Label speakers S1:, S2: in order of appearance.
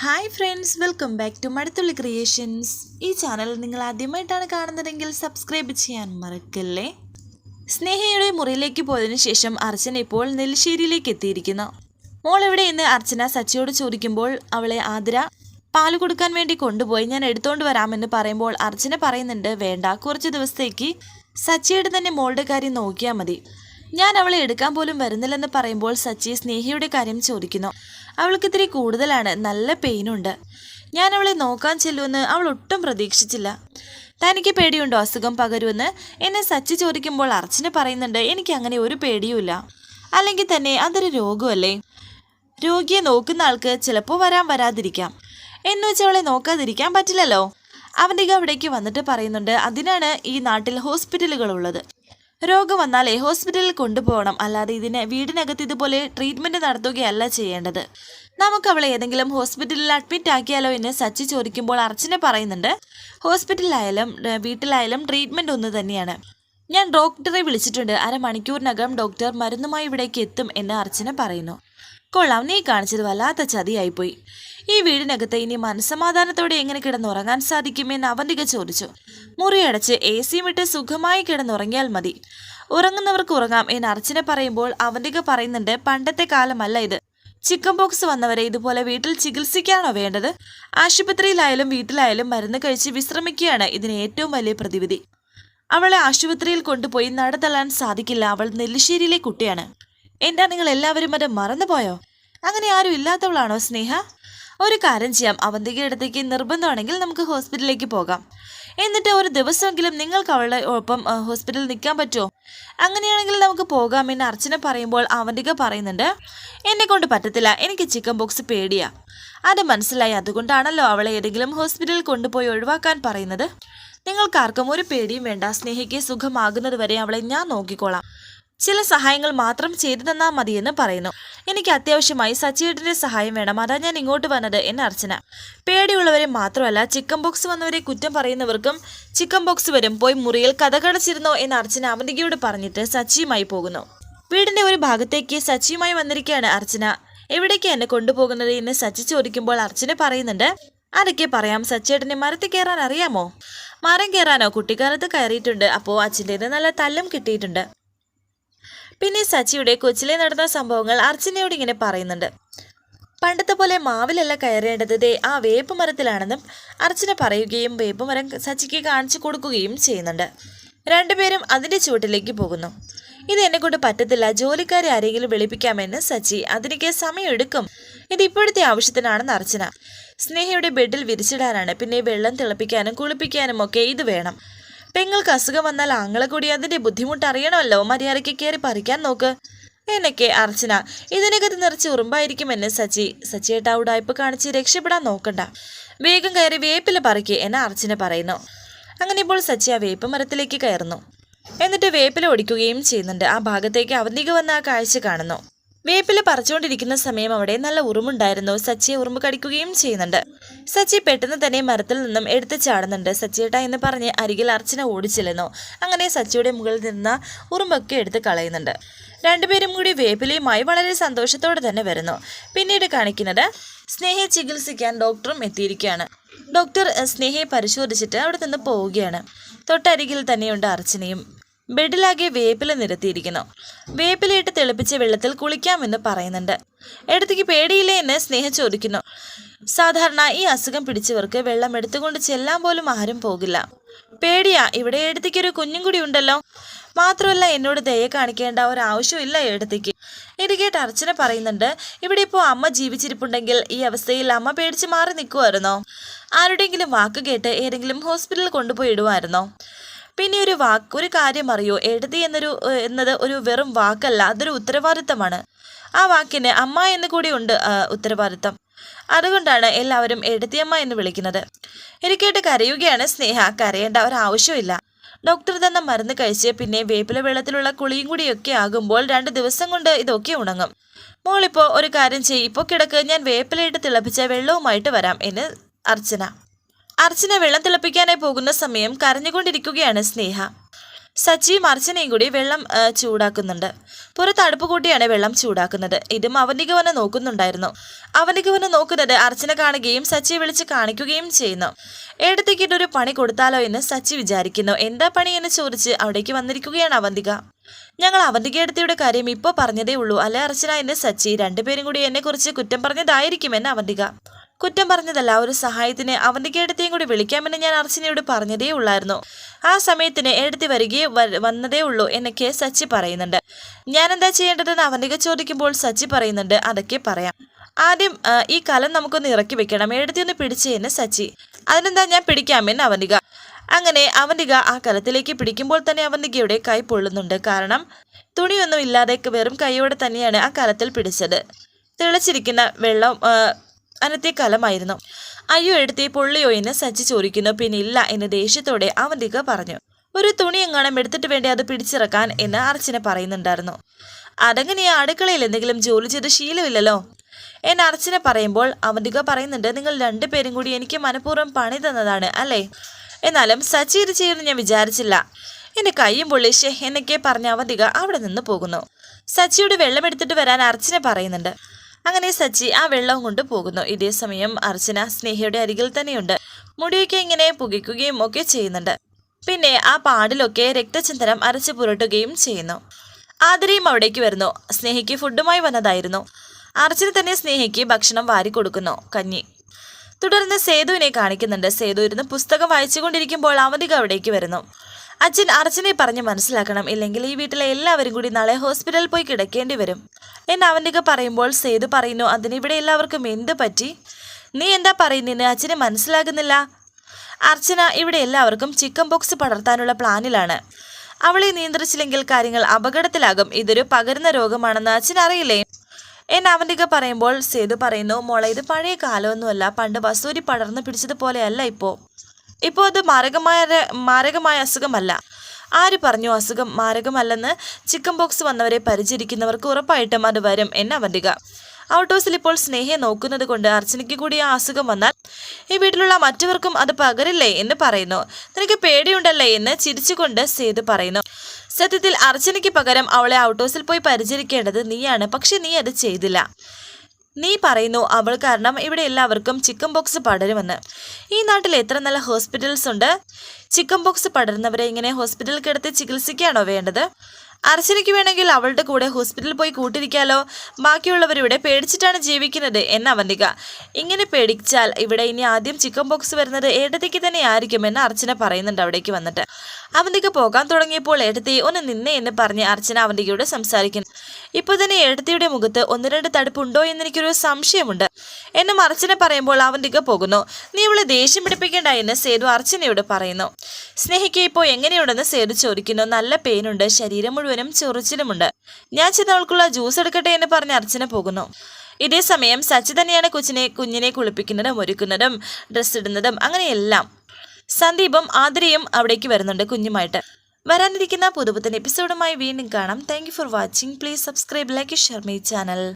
S1: Hi friends welcome back to Madathulli creations ഈ channel നിങ്ങൾ ആദ്യമായിട്ടാണ് കാണുന്നതെങ്കിൽ സബ്സ്ക്രൈബ് ചെയ്യാൻ മറക്കല്ലേ? സ്നേഹയുടെ മുറിയിലേക്ക് പോയതിനു ശേഷം അർച്ചന ഇപ്പോൾ നെല്ലിശ്ശേരിയിലേക്ക് എത്തിയിരിക്കുന്നു. മോൾ എവിടെ ഇന്ന് അർച്ചന സച്ചിയോട് ചോദിക്കുമ്പോൾ അവളെ ആതിര പാൽ കൊടുക്കാൻ വേണ്ടി കൊണ്ടുപോയി ഞാൻ എടുത്തോണ്ട് വരാമെന്ന് പറയുമ്പോൾ അർച്ചന പറയുന്നുണ്ട് വേണ്ട കുറച്ച് ദിവസത്തേക്ക് സച്ചിയുടെ തന്നെ മോളുടെ കാര്യം നോക്കിയാൽ മതി. ഞാൻ അവളെ എടുക്കാൻ പോലും വരുന്നില്ലെന്ന് പറയുമ്പോൾ സച്ചി സ്നേഹയുടെ കാര്യം ചോദിക്കുന്നു. അവൾക്ക് ഇത്തിരി കൂടുതലാണ്. നല്ല പെയിനുണ്ട് ഞാൻ അവളെ നോക്കാൻ ചെല്ലുമെന്ന് അവൾ ഒട്ടും പ്രതീക്ഷിച്ചില്ല. തനിക്ക് പേടിയുണ്ടോ അസുഖം പകരുമെന്ന്? എന്നെ സച്ചി ചോദിക്കുമ്പോൾ അർച്ചന പറയുന്നുണ്ട് എനിക്ക് അങ്ങനെ ഒരു പേടിയുമില്ല അല്ലെങ്കിൽ തന്നെ അതൊരു രോഗമല്ലേ? രോഗിയെ നോക്കുന്ന ആൾക്ക് ചിലപ്പോൾ വരാൻ വരാതിരിക്കാം. എന്ന് വെച്ച് അവളെ നോക്കാതിരിക്കാൻ പറ്റില്ലല്ലോ? അവന്റെ അവിടേക്ക് വന്നിട്ട് പറയുന്നുണ്ട് അതിനാണ് ഈ നാട്ടിൽ ഹോസ്പിറ്റലുകൾ ഉള്ളത്. രോഗം വന്നാൽ ഹോസ്പിറ്റലിൽ കൊണ്ടുപോകണം. അല്ലാതെ ഇതിനെ വീടിനകത്ത് ഇതുപോലെ ട്രീറ്റ്മെന്റ് നടത്തുകയല്ല ചെയ്യേണ്ടത്. നമുക്ക് അവളെ ഏതെങ്കിലും ഹോസ്പിറ്റലിൽ അഡ്മിറ്റ് ആക്കിയാലോ എന്ന് സച്ചി ചോദിക്കുമ്പോൾ അർച്ചന പറയുന്നുണ്ട്. ഹോസ്പിറ്റലിലായാലും വീട്ടിലായാലും ട്രീറ്റ്മെന്റ് ഒന്ന് തന്നെയാണ്. ഞാൻ ഡോക്ടറെ വിളിച്ചിട്ടുണ്ട്. അരമണിക്കൂറിനകം ഡോക്ടർ മരുന്നുമായി ഇവിടേക്ക് എത്തും എന്ന് അർച്ചന പറയുന്നു. കൊള്ളാം നീ കാണിച്ചത് വല്ലാത്ത ചതിയായിപ്പോയി. ഈ വീടിനകത്ത് ഇനി മനസ്സമാധാനത്തോടെ എങ്ങനെ കിടന്നുറങ്ങാൻ സാധിക്കുമെന്ന് അവന്തിക ചോദിച്ചു. മുറിയടച്ച് എ സിയും ഇട്ട് സുഖമായി കിടന്നുറങ്ങിയാൽ മതി. ഉറങ്ങുന്നവർക്ക് ഉറങ്ങാം എന്ന് അർച്ചന പറയുമ്പോൾ അവന്തിക പറയുന്നുണ്ട് പണ്ടത്തെ കാലമല്ല ഇത്. ചിക്കൻ പോക്സ് വന്നവരെ ഇതുപോലെ വീട്ടിൽ ചികിത്സിക്കാണോ വേണ്ടത്? ആശുപത്രിയിലായാലും വീട്ടിലായാലും മരുന്ന് കഴിച്ച് വിശ്രമിക്കുകയാണ് ഇതിന് ഏറ്റവും വലിയ പ്രതിവിധി. അവളെ ആശുപത്രിയിൽ കൊണ്ടുപോയി നടതള്ളാൻ സാധിക്കില്ല. അവൾ നെല്ലിശ്ശേരിയിലെ കുട്ടിയാണ്. എന്താ നിങ്ങൾ എല്ലാവരും അത് മറന്നുപോയോ? അങ്ങനെ ആരും ഇല്ലാത്തവളാണോ സ്നേഹ? ഒരു കാര്യം ചെയ്യാം. അവന്തികയുടെ അടുത്തേക്ക് നിർബന്ധമാണെങ്കിൽ നമുക്ക് ഹോസ്പിറ്റലിലേക്ക് പോകാം. എന്നിട്ട് ഒരു ദിവസമെങ്കിലും നിങ്ങൾക്ക് അവളുടെ ഒപ്പം ഹോസ്പിറ്റലിൽ നിൽക്കാൻ പറ്റുമോ? അങ്ങനെയാണെങ്കിൽ നമുക്ക് പോകാം എന്ന് അർച്ചന പറയുമ്പോൾ അവന്തിക പറയുന്നുണ്ട്. എന്നെ കൊണ്ട് പറ്റത്തില്ല. എനിക്ക് ചിക്കൻ ബോക്സ് പേടിയാ. അത് മനസ്സിലായി. അതുകൊണ്ടാണല്ലോ അവളെ ഏതെങ്കിലും ഹോസ്പിറ്റലിൽ കൊണ്ടുപോയി ഒഴിവാക്കാൻ പറയുന്നത്. നിങ്ങൾക്കാർക്കും ഒരു പേടിയും വേണ്ട. സ്നേഹിക്ക് സുഖമാകുന്നത് വരെ അവളെ ഞാൻ നോക്കിക്കോളാം. ചില സഹായങ്ങൾ മാത്രം ചെയ്തു തന്നാൽ മതിയെന്ന് പറയുന്നു. എനിക്ക് അത്യാവശ്യമായി സച്ചിയേട്ടന്റെ സഹായം വേണം. അതാ ഞാൻ ഇങ്ങോട്ട് വന്നത് എന്ന് അർച്ചന. പേടിയുള്ളവരെ മാത്രമല്ല ചിക്കൻ ബോക്സ് വന്നവരെ കുറ്റം പറയുന്നവർക്കും ചിക്കൻ ബോക്സ് വരും. പോയി മുറിയിൽ കഥകടച്ചിരുന്നോ എന്ന് അർച്ചന അവന്തികയോട് പറഞ്ഞിട്ട് സച്ചിയുമായി പോകുന്നു. വീടിന്റെ ഒരു ഭാഗത്തേക്ക് സച്ചിയുമായി വന്നിരിക്കുകയാണ് അർച്ചന. എവിടേക്ക് എന്നെ കൊണ്ടുപോകുന്നത് എന്ന് സച്ചി ചോദിക്കുമ്പോൾ അർച്ചന പറയുന്നുണ്ട് അതൊക്കെ പറയാം. സച്ചേട്ടനെ മരത്തിൽ കയറാൻ അറിയാമോ? മരം കയറാനോ? കുട്ടിക്കാലത്ത് കയറിയിട്ടുണ്ട്. അപ്പോൾ അച്ഛന്റെ നല്ല തല്ലും കിട്ടിയിട്ടുണ്ട്. പിന്നെ സച്ചിയുടെ കൊച്ചിലെ നടന്ന സംഭവങ്ങൾ അർച്ചനയോട് ഇങ്ങനെ പറയുന്നുണ്ട്. പണ്ടത്തെ പോലെ മാവിലല്ല കയറേണ്ടത്. ദേ ആ വേപ്പ് മരത്തിലാണെന്നും അർച്ചന പറയുകയും വേപ്പ് മരം സച്ചിക്ക് കാണിച്ചു കൊടുക്കുകയും ചെയ്യുന്നുണ്ട്. രണ്ടുപേരും അതിന്റെ ചുവട്ടിലേക്ക് പോകുന്നു. ഇത് എന്നെ കൊണ്ട് പറ്റത്തില്ല. ജോലിക്കാരെ ആരെങ്കിലും വിളിപ്പിക്കാമെന്ന് സച്ചി അതിനൊക്കെ സമയമെടുക്കും. ഇത് ഇപ്പോഴത്തെ ആവശ്യത്തിനാണെന്ന് അർച്ചന. സ്നേഹയുടെ ബെഡിൽ വിരിച്ചിടാനാണ്. പിന്നെ വെള്ളം തിളപ്പിക്കാനും കുളിപ്പിക്കാനും ഒക്കെ ഇത് വേണം. പെങ്ങൾക്ക് അസുഖം വന്നാൽ ആങ്ങളെ കൂടി അതിന്റെ ബുദ്ധിമുട്ട് അറിയണമല്ലോ. മര്യാദയ്ക്ക് കയറി പറിക്കാൻ നോക്ക്. എന്നൊക്കെ അർച്ചന ഇതിനകത്ത് നിറച്ച് ഉറുമ്പായിരിക്കുമെന്ന് സച്ചി. സച്ചിയേട്ട ഉടായ്പ കാണിച്ച് രക്ഷപ്പെടാൻ നോക്കണ്ട. വേഗം കയറി വേപ്പില പറിക്ക് എന്ന് അർച്ചന പറയുന്നു. അങ്ങനെ ഇപ്പോൾ സച്ചി ആ വേപ്പ് മരത്തിലേക്ക് കയറുന്നു. എന്നിട്ട് വേപ്പില ഒടിക്കുകയും ചെയ്യുന്നുണ്ട്. ആ ഭാഗത്തേക്ക് അവന്തിക വന്ന ആ കാഴ്ച കാണുന്നു. വേപ്പില പറിച്ചുകൊണ്ടിരിക്കുന്ന സമയം അവിടെ നല്ല ഉറുമുണ്ടായിരുന്നു. സച്ചിയെ ഉറുമ്പ് കടിക്കുകയും ചെയ്യുന്നുണ്ട്. സച്ചി പെട്ടെന്ന് തന്നെ മരത്തിൽ നിന്നും എടുത്ത് ചാടുന്നുണ്ട്. സച്ചിയേട്ട എന്ന് പറഞ്ഞ് അരികിൽ അർച്ചന ഓടിച്ചില്ലെന്നു. അങ്ങനെ സച്ചിയുടെ മുകളിൽ നിന്ന ഉറുമ്പൊക്കെ എടുത്ത് കളയുന്നുണ്ട്. രണ്ടുപേരും കൂടി വേപ്പിലയുമായി വളരെ സന്തോഷത്തോടെ തന്നെ വരുന്നു. പിന്നീട് കാണിക്കുന്നത് സ്നേഹയെ ചികിത്സിക്കാൻ ഡോക്ടറും എത്തിയിരിക്കുകയാണ്. ഡോക്ടർ സ്നേഹയെ പരിശോധിച്ചിട്ട് അവിടെ നിന്ന് പോവുകയാണ്. തൊട്ടരികിൽ തന്നെയുണ്ട് അർച്ചനയും. ബെഡിലാകെ വേപ്പില നിരത്തിയിരിക്കുന്നു. വേപ്പിലയിട്ട് തിളപ്പിച്ച വെള്ളത്തിൽ കുളിക്കാമെന്ന് പറയുന്നുണ്ട്. എടുത്തേക്ക് പേടിയില്ലേ എന്ന് സ്നേഹം ചോദിക്കുന്നു. സാധാരണ ഈ അസുഖം പിടിച്ചവർക്ക് വെള്ളം എടുത്തുകൊണ്ട് ചെല്ലാൻ പോലും ആരും പോകില്ല. പേടിയാ ഇവിടെ എടുത്തേക്ക് ഒരു കുഞ്ഞും കൂടി ഉണ്ടല്ലോ. മാത്രമല്ല എന്നോട് ദയ കാണിക്കേണ്ട ഒരാവശ്യമില്ല എടുത്തേക്ക്. ഇത് കേട്ട് അർച്ചന പറയുന്നുണ്ട് ഇവിടെ ഇപ്പോൾ അമ്മ ജീവിച്ചിരിപ്പുണ്ടെങ്കിൽ ഈ അവസ്ഥയിൽ അമ്മ പേടിച്ച് മാറി നിൽക്കുമായിരുന്നോ ആരുടെയെങ്കിലും വാക്ക് കേട്ട് ഏതെങ്കിലും ഹോസ്പിറ്റലിൽ കൊണ്ടുപോയി ഇടുമായിരുന്നോ പിന്നെ ഒരു വാക്ക് ഒരു കാര്യം അറിയോ? എഴുതി എന്നൊരു എന്നത് ഒരു വെറും വാക്കല്ല അതൊരു ഉത്തരവാദിത്തമാണ്. ആ വാക്കിന് അമ്മ എന്ന് കൂടി ഉണ്ട് ഉത്തരവാദിത്തം. അതുകൊണ്ടാണ് എല്ലാവരും എഴുത്തിയമ്മ എന്ന് വിളിക്കുന്നത്. എനിക്കേട്ട് കരയുകയാണ് സ്നേഹ കരയേണ്ട ഒരാവശ്യമില്ല ഡോക്ടർ തന്ന മരുന്ന് കഴിച്ച് പിന്നെ വേപ്പില വെള്ളത്തിലുള്ള കുളിയും കൂടിയൊക്കെ ആകുമ്പോൾ രണ്ട് ദിവസം കൊണ്ട് ഇതൊക്കെ ഉണങ്ങും. മോളിപ്പോ ഒരു കാര്യം ചെയ്യും ഇപ്പോൾ കിടക്ക് ഞാൻ വേപ്പിലയിട്ട് തിളപ്പിച്ച വെള്ളവുമായിട്ട് വരാം എന്ന് അർച്ചന. അർച്ചന വെള്ളം തിളപ്പിക്കാനായി പോകുന്ന സമയം കരഞ്ഞുകൊണ്ടിരിക്കുകയാണ് സ്നേഹ. സച്ചിയും അർച്ചനയും കൂടി വെള്ളം ചൂടാക്കുന്നുണ്ട്. പുറത്ത് അടുപ്പ് കൂട്ടിയാണ് വെള്ളം ചൂടാക്കുന്നത്. ഇതും അവന്തിക വന്ന് നോക്കുന്നുണ്ടായിരുന്നു. അവന്തിക വന്ന് നോക്കുന്നത് അർച്ചന കാണുകയും സച്ചിയെ വിളിച്ച് കാണിക്കുകയും ചെയ്യുന്നു. എടുത്തേക്കിട്ട് ഒരു പണി കൊടുത്താലോ എന്ന് സച്ചി വിചാരിക്കുന്നു. എന്താ പണി? എന്ന് ചോദിച്ച് അവിടേക്ക് വന്നിരിക്കുകയാണ് അവന്തിക ഞങ്ങൾ അവന്തികയെടുത്തിയുടെ കാര്യം ഇപ്പോൾ പറഞ്ഞതേ ഉള്ളൂ. അല്ലെ അർച്ചന? എന്ന് സച്ചി രണ്ടുപേരും കൂടി എന്നെക്കുറിച്ച് കുറ്റം പറഞ്ഞതായിരിക്കുമെന്ന് അവന്തിക കുറ്റം പറഞ്ഞതല്ല ഒരു സഹായത്തിന് അവന്റെ കേടത്തെയും കൂടി വിളിക്കാമെന്ന് ഞാൻ അർച്ചനയോട് പറഞ്ഞതേ ഉള്ളായിരുന്നു. ആ സമയത്തിന് എടുത്തി വരികയെ വന്നതേ ഉള്ളൂ എന്നൊക്കെ സച്ചി പറയുന്നുണ്ട്. ഞാൻ എന്താ ചെയ്യേണ്ടതെന്ന് അവന്റെ ചോദിക്കുമ്പോൾ സച്ചി പറയുന്നുണ്ട് അതൊക്കെ പറയാം. ആദ്യം ഈ കലം നമുക്കൊന്ന് ഇറക്കി വെക്കണം. എടുത്തി ഒന്ന് പിടിച്ചേന്ന് സച്ചി. അതിനെന്താ ഞാൻ പിടിക്കാമെന്ന് അവന്തിക അങ്ങനെ അവന്തിക ആ കലത്തിലേക്ക് പിടിക്കുമ്പോൾ തന്നെ അവന്തികയുടെ കൈ പൊള്ളുന്നുണ്ട്. കാരണം തുണിയൊന്നും ഇല്ലാതെ വെറും കൈയോടെ തന്നെയാണ് ആ കലത്തിൽ പിടിച്ചത്. തിളച്ചിരിക്കുന്ന വെള്ളം അനത്തെ കലമായിരുന്നു അയ്യോ എടുത്തേ പൊള്ളിയോ എന്ന് സച്ചി ചോദിക്കുന്നു. പിന്നെ ഇല്ല എന്ന് ദേഷ്യത്തോടെ അവന്തിക പറഞ്ഞു. ഒരു തുണി എങ്ങാനും എടുത്തിട്ട് വേണ്ടി അത് പിടിച്ചിറക്കാൻ എന്ന് അർച്ചന പറയുന്നുണ്ടായിരുന്നു. അതങ്ങനെ അടുക്കളയിൽ എന്തെങ്കിലും ജോലി ചെയ്ത് ശീലമില്ലല്ലോ? എന്ന അർച്ചന പറയുമ്പോൾ അവന്തിക പറയുന്നുണ്ട് നിങ്ങൾ രണ്ടുപേരും കൂടി എനിക്ക് മനഃപൂർവം പണി തന്നതാണ് അല്ലേ? എന്നാലും സച്ചി ഇത് ചെയ്യുമെന്ന് ഞാൻ വിചാരിച്ചില്ല. എന്റെ കൈയും പൊള്ളിശേ എന്നൊക്കെ പറഞ്ഞ അവന്തിക അവിടെ നിന്ന് പോകുന്നു. സച്ചിയോട് വെള്ളമെടുത്തിട്ട് വരാൻ അർച്ചന പറയുന്നുണ്ട്. അങ്ങനെ സച്ചി ആ വെള്ളം കൊണ്ട് പോകുന്നു. ഇതേ സമയം അർച്ചന സ്നേഹയുടെ അരികിൽ തന്നെയുണ്ട്. മുടിയൊക്കെ ഇങ്ങനെ പുകയ്ക്കുകയും ഒക്കെ ചെയ്യുന്നുണ്ട്. പിന്നെ ആ പാടിലൊക്കെ രക്തചിന്തനം അരച്ചു പുരട്ടുകയും ചെയ്യുന്നു. ആതിരയും അവിടേക്ക് വരുന്നു. സ്നേഹയ്ക്ക് ഫുഡുമായി വന്നതായിരുന്നു. അർച്ചന തന്നെ സ്നേഹയ്ക്ക് ഭക്ഷണം വാരി കൊടുക്കുന്നു. കഞ്ഞി. തുടർന്ന് സേതുവിനെ കാണിക്കുന്നുണ്ട്. സേതു ഇരുന്ന് പുസ്തകം വായിച്ചുകൊണ്ടിരിക്കുമ്പോൾ അവധിക അവിടേക്ക് വരുന്നു. അച്ഛൻ അർച്ചനെ പറഞ്ഞ് മനസ്സിലാക്കണം. ഇല്ലെങ്കിൽ ഈ വീട്ടിലെ എല്ലാവരും കൂടി നാളെ ഹോസ്പിറ്റലിൽ പോയി കിടക്കേണ്ടി വരും. എന്ന് അവന്റെയൊക്കെ പറയുമ്പോൾ സേതു പറയുന്നു അതിന് ഇവിടെ എല്ലാവർക്കും എന്ത് പറ്റി? നീ എന്താ പറയുന്നതിന് അച്ഛന് മനസ്സിലാകുന്നില്ല. അർച്ചന ഇവിടെ എല്ലാവർക്കും ചിക്കൻ ബോക്സ് പടർത്താനുള്ള പ്ലാനിലാണ്. അവളെ നിയന്ത്രിച്ചില്ലെങ്കിൽ കാര്യങ്ങൾ അപകടത്തിലാകും. ഇതൊരു പകരുന്ന രോഗമാണെന്ന് അച്ഛൻ അറിയില്ലേ? എന്ന് അവന്റെയൊക്കെ പറയുമ്പോൾ സേതു പറയുന്നു മോളെ ഇത് പഴയ കാലമൊന്നുമല്ല. പണ്ട് വസൂരി പടർന്നു പിടിച്ചതുപോലെയല്ല ഇപ്പോൾ ഇപ്പോൾ അത് മാരകമായ മാരകമായ അസുഖമല്ല. ആര് പറഞ്ഞു അസുഖം മാരകമല്ലെന്ന് ചിക്കൻ ബോക്സ് വന്നവരെ പരിചരിക്കുന്നവർക്ക് ഉറപ്പായിട്ടും അത് വരും എന്ന് അവന്തിക. ഔട്ട് ഹൗസിൽ ഇപ്പോൾ സ്നേഹയെ നോക്കുന്നത് കൊണ്ട് അർച്ചനയ്ക്ക് കൂടി ആ അസുഖം വന്നാൽ ഈ വീട്ടിലുള്ള മറ്റവർക്കും അത് പകരില്ലേ എന്ന് പറയുന്നു. നിനക്ക് പേടിയുണ്ടല്ലേ എന്ന് ചിരിച്ചുകൊണ്ട് സേതു പറയുന്നു. സത്യത്തിൽ അർച്ചനയ്ക്ക് പകരം അവളെ ഔട്ട് ഹൗസിൽ പോയി പരിചരിക്കേണ്ടത് നീയാണ് പക്ഷെ നീ അത് ചെയ്തില്ല. നീ പറയുന്നു അവൾ കാരണം ഇവിടെ എല്ലാവർക്കും ചിക്കൻ ബോക്സ് പടരുമെന്ന്. ഈ നാട്ടിൽ എത്ര നല്ല ഹോസ്പിറ്റൽസ് ഉണ്ട്? ചിക്കൻ ബോക്സ് പടരുന്നവരെ ഇങ്ങനെ ഹോസ്പിറ്റലിൽ കിടത്തി ചികിത്സിക്കുകയാണോ വേണ്ടത്? അർച്ചനയ്ക്ക് വേണമെങ്കിൽ അവളുടെ കൂടെ ഹോസ്പിറ്റലിൽ പോയി കൂട്ടിരിക്കാലോ. ബാക്കിയുള്ളവരിവിടെ പേടിച്ചിട്ടാണ് ജീവിക്കുന്നത് എന്ന് അവന്തിക ഇങ്ങനെ പേടിച്ചാൽ ഇവിടെ ഇനി ആദ്യം ചിക്കൻ ബോക്സ് വരുന്നത് ഏട്ടത്തേക്ക് തന്നെ ആയിരിക്കുമെന്ന് അർച്ചന പറയുന്നുണ്ട് അവിടേക്ക് വന്നിട്ട്. അവന്തിക പോകാൻ തുടങ്ങിയപ്പോൾ എഴുത്തി ഒന്ന് നിന്നെ എന്ന് പറഞ്ഞ് അർച്ചന അവന്തികയോട് സംസാരിക്കുന്നു. ഇപ്പൊ തന്നെ എഴുത്തിയുടെ മുഖത്ത് ഒന്ന് രണ്ട് തടുപ്പുണ്ടോ എന്ന് എനിക്കൊരു സംശയമുണ്ട്. എന്നെ അർച്ചന പറയുമ്പോൾ അവന്തിക പോകുന്നു. നീ ഇവളെ ദേഷ്യം പിടിപ്പിക്കേണ്ട എന്ന് സേതു അർച്ചനയോട് പറയുന്നു. സ്നേഹിക്ക് ഇപ്പോൾ എങ്ങനെയുണ്ടെന്ന് സേതു ചോദിക്കുന്നു. നല്ല പെയിനുണ്ട് ശരീരം മുഴുവനും ചൊറിച്ചിലുമുണ്ട്. ഞാൻ ചെന്ന് അവൾക്കുള്ള ജ്യൂസ് എടുക്കട്ടെ എന്ന് പറഞ്ഞ് അർച്ചന പോകുന്നു. ഇതേ സമയം സച്ചി തന്നെയാണ് കൊച്ചിനെ കുഞ്ഞിനെ കുളിപ്പിക്കുന്നതും ഒരുക്കുന്നതും ഡ്രസ്സ് ഇടുന്നതും അങ്ങനെയെല്ലാം. സന്ദീപും ആതിരയും അവിടേക്ക് വരുന്നുണ്ട് കുഞ്ഞുമായിട്ട്. വരാനിരിക്കുന്ന പുതുപുത്തൻ എപ്പിസോഡുമായി വീണ്ടും കാണാം. Thank for watching please subscribe like share my channel